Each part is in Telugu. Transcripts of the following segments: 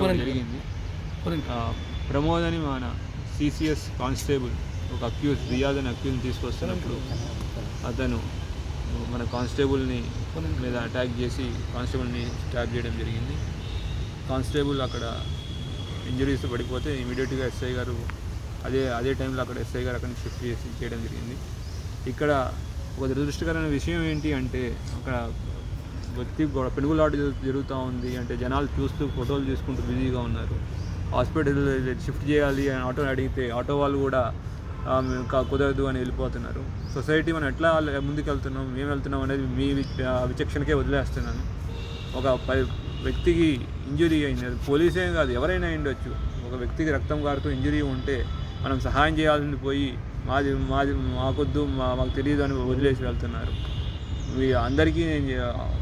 జరిగింది? ప్రమోద్ అని మన సిసిఎస్ కానిస్టేబుల్ ఒక అక్యూజ్ రియాజ్ అని అక్యూజ్ తీసుకొస్తున్నప్పుడు అతను మన కానిస్టేబుల్ని మీద అటాక్ చేసి కానిస్టేబుల్ని స్టాప్ చేయడం జరిగింది. కానిస్టేబుల్ అక్కడ ఇంజరీస్ పడిపోతే ఇమీడియట్గా ఎస్ఐ గారు అదే అదే టైంలో అక్కడ ఎస్ఐ గారు అక్కడ షిఫ్ట్ చేసి చేయడం జరిగింది. ఇక్కడ ఒక దురదృష్టకరమైన విషయం ఏంటి అంటే అక్కడ వ్యక్తి కూడా పెనుగులాట జరుగుతూ ఉంది అంటే జనాలు చూస్తూ ఫోటోలు తీసుకుంటూ బిజీగా ఉన్నారు. హాస్పిటల్ షిఫ్ట్ చేయాలి అని ఆటో అడిగితే ఆటో వాళ్ళు కూడా కుదరదు అని వెళ్ళిపోతున్నారు. సొసైటీ మనం ఎట్లా ముందుకు వెళ్తున్నాం మేము వెళ్తున్నాం అనేది మీ విచక్షణకే వదిలేస్తున్నాను. ఒక ప- వ్యక్తికి ఇంజురీ అయింది. అది పోలీసే కాదు ఎవరైనా అయిండొచ్చు ఒక వ్యక్తికి రక్తం కారుతూ ఇంజురీ ఉంటే మనం సహాయం చేయాల్సింది పోయి మాది మాది మాకొద్దు మా మాకు తెలియదు అని వదిలేసి వెళ్తున్నారు. అందరికీ నేను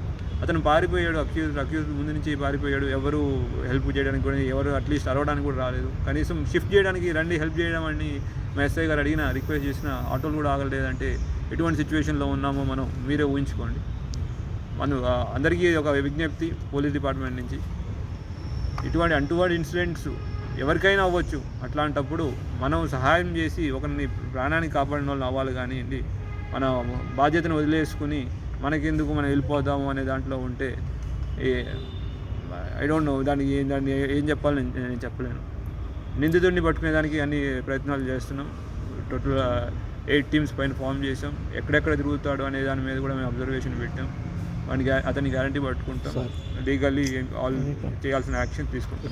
అతను పారిపోయాడు అక్యూజ్ అక్యూజ్ ముందు నుంచి పారిపోయాడు. ఎవరు హెల్ప్ చేయడానికి కూడా ఎవరు అట్లీస్ట్ అరవడానికి కూడా రాలేదు. కనీసం షిఫ్ట్ చేయడానికి రండి హెల్ప్ చేయడం అని మా గారు అడిగిన రిక్వెస్ట్ చేసిన ఆటోలు కూడా ఆగలేదంటే ఎటువంటి సిచ్యువేషన్లో ఉన్నామో మనం మీరే ఊహించుకోండి. మనం అందరికీ ఒక విజ్ఞప్తి పోలీస్ డిపార్ట్మెంట్ నుంచి. ఇటువంటి అంటువాడి ఇన్సిడెంట్స్ ఎవరికైనా అవ్వచ్చు. అట్లాంటప్పుడు మనం సహాయం చేసి ఒకరిని ప్రాణాన్ని కాపాడిన వాళ్ళు అవ్వాలి కానివ్వండి. మన బాధ్యతను వదిలేసుకుని మనకెందుకు మనం వెళ్ళిపోదాము అనే దాంట్లో ఉంటే ఐ డోంట్ నో దానికి ఏం దాన్ని ఏం చెప్పాలో నేను చెప్పలేను. నిందితుడిని పట్టుకునే దానికి అన్ని ప్రయత్నాలు చేస్తున్నాం. టోటల్ ఎయిట్ టీమ్స్ పైన ఫామ్ చేసాం ఎక్కడెక్కడ తిరుగుతాడు అనే దాని మీద కూడా మేము అబ్జర్వేషన్ పెట్టాం. వానికి అతని గ్యారంటీ పట్టుకుంటాం. లీగల్లీ ఆల్ చేయాల్సిన యాక్షన్ తీసుకుంటాం.